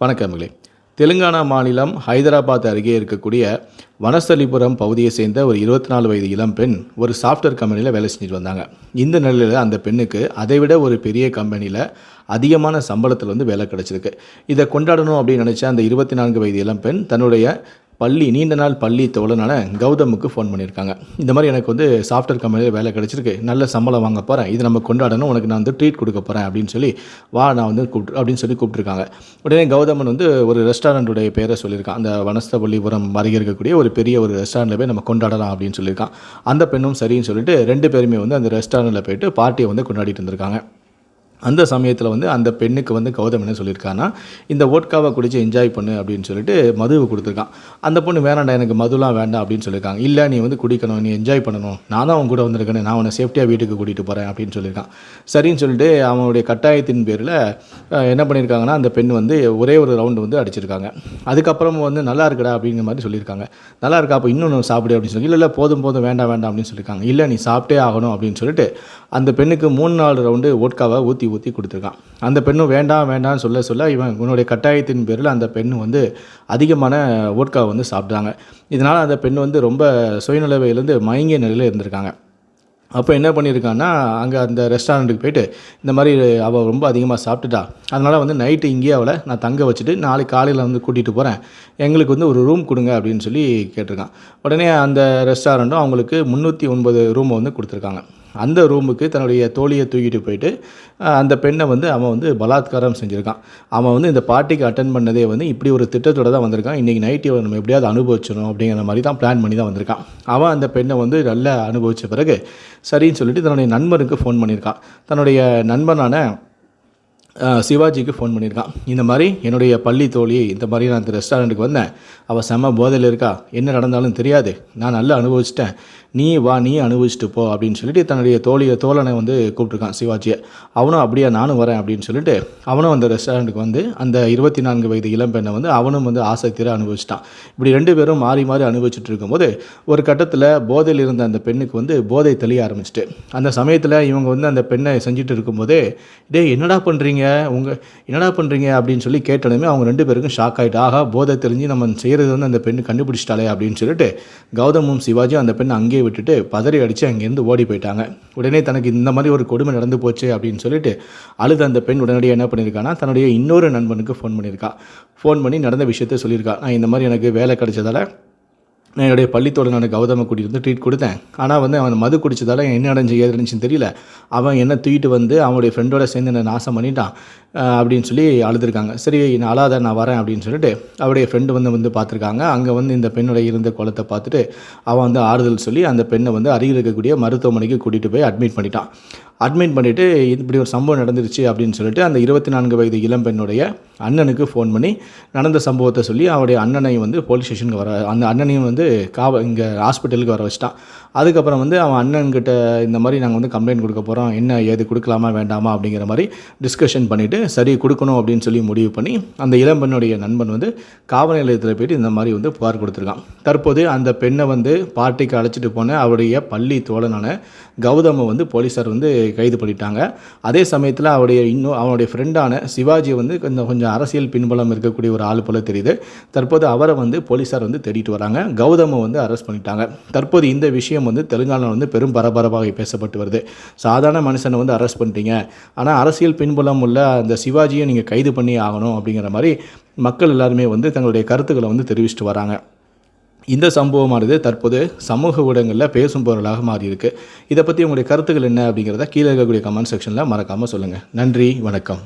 வணக்கங்களே தெலுங்கானா மாநிலம் ஹைதராபாத் அருகே இருக்கக்கூடிய வனஸ்தலிபுரம் பகுதியை சேர்ந்த ஒரு இருபத்தி நாலு வயது இளம் பெண் ஒரு சாஃப்ட்வேர் கம்பெனியில் வேலை செஞ்சுட்டு வந்தாங்க. இந்த நிலையில் அந்த பெண்ணுக்கு அதைவிட ஒரு பெரிய கம்பெனியில் அதிகமான சம்பளத்தில் வந்து வேலை கிடச்சிருக்கு. இதை கொண்டாடணும் அப்படின்னு நினச்ச அந்த இருபத்தி நான்கு வயது இளம் பெண் தன்னுடைய பள்ளி நீண்ட நாள் பள்ளி தோழனால கௌதமுக்கு ஃபோன் பண்ணியிருக்காங்க. இந்த மாதிரி எனக்கு வந்து சாஃப்ட்வேர் கம்பெனியில் வேலை கிடச்சிருக்கு. நல்ல சம்பளம் வாங்க போகிறேன் இது நம்ம கொண்டாடணும். உனக்கு நான் வந்து ட்ரீட் கொடுக்க போகிறேன் அப்படின்னு சொல்லி வா நான் வந்து கூப்பிட்டு அப்படின்னு சொல்லி கூப்பிட்ருக்காங்க உடனே கௌதமன் வந்து ஒரு ரெஸ்டாரண்ட்டுடைய பேரை சொல்லியிருக்கான். அந்த வனஸ்தபள்ளிபுரம் அருகே இருக்கக்கூடிய ஒரு பெரிய ஒரு ரெஸ்டாரண்ட்டில் போய் நம்ம கொண்டாடலாம் அப்படின்னு சொல்லியிருக்கான். அந்த பெண்ணும் சரின்னு சொல்லிட்டு ரெண்டு பேருமே வந்து அந்த ரெஸ்டாரண்ட்டில் போயிட்டு பார்ட்டியை வந்து கொண்டாடிட்டு இருந்திருக்காங்க. அந்த சமயத்தில் வந்து அந்த பெண்ணுக்கு வந்து கௌதம் என்ன சொல்லியிருக்கான்னா இந்த ஓட்காவை குடிச்சு என்ஜாய் பண்ணு அப்படின்னு சொல்லிட்டு மதுவை கொடுத்துருக்கான். அந்த பொண்ணு வேணாண்டா எனக்கு மதுலாம் வேண்டாம் அப்படின்னு சொல்லியிருக்காங்க. இல்லை நீ வந்து குடிக்கணும் நீ என்ஜாய் பண்ணணும். நான் தான் அவன் கூட வந்திருக்கேன் நான் அவனை சேஃப்டியாக வீட்டுக்கு கூட்டிகிட்டு போகிறேன் அப்படின்னு சொல்லியிருக்கான். சரின்னு சொல்லிட்டு அவனுடைய கட்டாயத்தின் பேரில் என்ன பண்ணியிருக்காங்கன்னா அந்த பெண் வந்து ஒரே ஒரு ரவுண்டு வந்து அடிச்சிருக்காங்க. அதுக்கப்புறம் வந்து நல்லா இருக்குடா அப்படிங்கிற மாதிரி சொல்லியிருக்காங்க. நல்லா இருக்கா அப்போ இன்னொன்று சாப்பிடு அப்படின்னு சொல்லி இல்லை இல்லை போதும் போதும் வேண்டாம் வேண்டாம் அப்படின்னு சொல்லியிருக்காங்க. இல்லை நீ சாப்பிட்டே ஆகணும் அப்படின்னு சொல்லிட்டு அந்த பெண்ணுக்கு மூணு நாலு ரவுண்டு ஓட்காவை ஊற்றி ஊற்றி கொடுத்துருக்கான். அந்த பெண்ணும் வேண்டாம் வேண்டாம்னு சொல்ல சொல்ல இவன் உன்னுடைய கட்டாயத்தின் பேரில் அந்த பெண் வந்து அதிகமான ஓட்காவை வந்து சாப்பிட்றாங்க இதனால் அந்த பெண் வந்து ரொம்ப சுயநிலவையிலேருந்து மயங்கிய நிலையில் இருந்திருக்காங்க. அப்போ என்ன பண்ணியிருக்கான்னா அங்கே அந்த ரெஸ்டாரண்ட்டுக்கு போயிட்டு இந்த மாதிரி அவள் ரொம்ப அதிகமாக சாப்பிட்டுட்டா. அதனால் வந்து நைட்டு இங்கேயே அவளை நான் தங்க வச்சுட்டு நாளைக்கு காலையில் வந்து கூட்டிகிட்டு போகிறேன் எங்களுக்கு வந்து ஒரு ரூம் கொடுங்க அப்படின்னு சொல்லி கேட்டிருக்கான். உடனே அந்த ரெஸ்டாரண்ட்டும் அவங்களுக்கு முந்நூற்றி ஒன்பது ரூமை வந்து கொடுத்துருக்காங்க. அந்த ரூமுக்கு தன்னுடைய தோழியை தூக்கிட்டு போயிட்டு அந்த பெண்ணை வந்து அவன் வந்து பலாத்காரம் செஞ்சுருக்கான். அவன் வந்து இந்த பார்ட்டிக்கு அட்டன் பண்ணதே வந்து இப்படி ஒரு திட்டத்தோட தான் வந்திருக்கான். இன்றைக்கி நைட்டு இவன் நம்ம எப்படியாவது அனுபவிச்சிடணும் அப்படிங்கிற மாதிரி தான் பிளான் பண்ணி தான் வந்திருக்கான். அவன் அந்த பெண்ணை வந்து நல்லா அனுபவித்த பிறகு சரின்னு சொல்லிட்டு தன்னுடைய நண்பருக்கு ஃபோன் பண்ணியிருக்கான். தன்னுடைய நண்பனான சிவாஜிக்கு ஃபோன் பண்ணியிருக்கான். இந்த மாதிரி என்னுடைய பள்ளி தோழி இந்த மாதிரி நான் இந்த ரெஸ்டாரண்ட்டுக்கு வந்தேன். அவள் செம்ம போதையில் இருக்கா? என்ன நடந்தாலும் தெரியாது. நான் நல்லா அனுபவிச்சிட்டேன். நீ வா நீ அனுபவிச்சுட்டு போ அப்படின்னு சொல்லிட்டு தன்னுடைய தோழியை தோழனை வந்து கூப்பிட்ருக்கான் சிவாஜியை. அவனும் அப்படியே நானும் வரேன் அப்படின்னு சொல்லிட்டு அவனும் அந்த ரெஸ்டாரண்ட்டுக்கு வந்து அந்த இருபத்தி நான்கு வயது இளம்பெண்ணை வந்து அவனும் வந்து ஆசக்தியாக அனுபவிச்சிட்டான். இப்படி ரெண்டு பேரும் மாறி மாறி அனுபவிச்சுட்டு இருக்கும்போது ஒரு கட்டத்தில் போதையில் இருந்த அந்த பெண்ணுக்கு வந்து போதை தெளிய ஆரம்பிச்சிட்டு. அந்த சமயத்தில் இவங்க வந்து அந்த பெண்ணை செஞ்சுட்டு இருக்கும்போதே டேய் என்னடா பண்ணுறீங்க உங்கள் என்னடா பண்ணுறீங்க அப்படின்னு சொல்லி கேட்டாலுமே அவங்க ரெண்டு பேருக்கும் ஷாக் ஆகிட்டு ஆகா போதை தெரிஞ்சு நம்ம செய்கிறது வந்து அந்த பெண்ணு கண்டுபிடிச்சிட்டாலே அப்படின்னு சொல்லிட்டு கௌதமும் சிவாஜியும் அந்த பெண்ணை அங்கேயே விட்டுட்டு பதறி அடித்து அங்கேருந்து ஓடி போயிட்டாங்க. உடனே தனக்கு இந்த மாதிரி ஒரு கொடுமை நடந்து போச்சு அப்படின்னு சொல்லிட்டு அழுத அந்த பெண் உடனடியாக என்ன பண்ணியிருக்கான்னா தன்னுடைய இன்னொரு நண்பனுக்கு ஃபோன் பண்ணியிருக்கா. ஃபோன் பண்ணி நடந்த விஷயத்த சொல்லியிருக்கா. நான் இந்த மாதிரி எனக்கு வேலை கிடைச்சதால நான் என்னுடைய பள்ளித்தோட நான் கௌதம கூட்டிகிட்டு வந்து ட்ரீட் கொடுத்தேன். ஆனால் வந்து அவன் மது குடித்ததால் என்ன அடைஞ்சு ஏது அடைஞ்சுன்னு தெரியல. அவன் என்ன தூக்கிட்டு வந்து அவனுடைய ஃப்ரெண்டோட சேர்ந்து என்னை நாசம் பண்ணிட்டான் அப்படின்னு சொல்லி அழுதுருக்காங்க. சரி நான் அழாத நான் வரேன் அப்படின்னு சொல்லிட்டு அவருடைய ஃப்ரெண்டு வந்து வந்து பார்த்துருக்காங்க. அங்கே வந்து இந்த பெண்ணுடைய இருந்த குளத்தை பார்த்துட்டு அவன் வந்து ஆறுதல் சொல்லி அந்த பெண்ணை வந்து அருகில் இருக்கக்கூடிய மருத்துவமனைக்கு கூட்டிகிட்டு போய் அட்மிட் பண்ணிட்டான். அட்மிட் பண்ணிவிட்டு இப்படி ஒரு சம்பவம் நடந்துருச்சு அப்படின்னு சொல்லிட்டு அந்த இருபத்தி நான்கு வயது இளம்பெண்ணுடைய அண்ணனுக்கு ஃபோன் பண்ணி நடந்த சம்பவத்தை சொல்லி அவருடைய அண்ணனையும் வந்து போலீஸ் ஸ்டேஷனுக்கு வர அந்த அண்ணனையும் வந்து காவ இங்கே ஹாஸ்பிட்டலுக்கு வர வச்சிட்டான். அதுக்கப்புறம் வந்து அவன் அண்ணன்கிட்ட இந்த மாதிரி நாங்கள் வந்து கம்ப்ளைண்ட் கொடுக்க போகிறோம் என்ன ஏது கொடுக்கலாமா வேண்டாமா அப்படிங்கிற மாதிரி டிஸ்கஷன் பண்ணிவிட்டு சரி கொடுக்கணும் அப்படின்னு சொல்லி முடிவு பண்ணி அந்த இளம்பெண்ணுடைய நண்பன் வந்து காவல் நிலையத்தில் போயிட்டு இந்த மாதிரி வந்து புகார் கொடுத்துருக்கான். தற்போது அந்த பெண்ணை வந்து பார்ட்டிக்கு அழைச்சிட்டு போன அவருடைய பள்ளி தோழனான கௌதமை வந்து போலீஸார் வந்து கைது பண்ணிட்டாங்க. அதே சமயத்தில் அவருடைய இன்னும் அவனுடைய ஃப்ரெண்டான சிவாஜி வந்து கொஞ்சம் கொஞ்சம் அரசியல் பின்புலம் இருக்கக்கூடிய ஒரு ஆள் போல தெரியுது. தற்போது அவரை வந்து போலீஸார் வந்து தேடிட்டு வராங்க. கௌதமை வந்து அரெஸ்ட் பண்ணிட்டாங்க. தற்போது இந்த விஷயம் வந்து தெலுங்கானா வந்து பெரும் பரபரப்பாக பேசப்பட்டு வருது. சாதாரண மனுஷனை வந்து அரெஸ்ட் பண்ணிட்டீங்க. ஆனால் அரசியல் பின்புலம் உள்ள அந்த சிவாஜியை நீங்கள் கைது பண்ணி ஆகணும் அப்படிங்கிற மாதிரி மக்கள் எல்லாருமே வந்து தங்களுடைய கருத்துக்களை வந்து தெரிவிச்சிட்டு வராங்க. இந்த சம்பவமானது தற்போது சமூக ஊடகங்களில் பேசும் பொருளாக மாறியிருக்கு. இதை பற்றி உங்களுடைய கருத்துக்கள் என்ன அப்படிங்கிறத கீழே இருக்கக்கூடிய கமெண்ட் செக்ஷனில் மறக்காமல் சொல்லுங்கள் நன்றி வணக்கம்.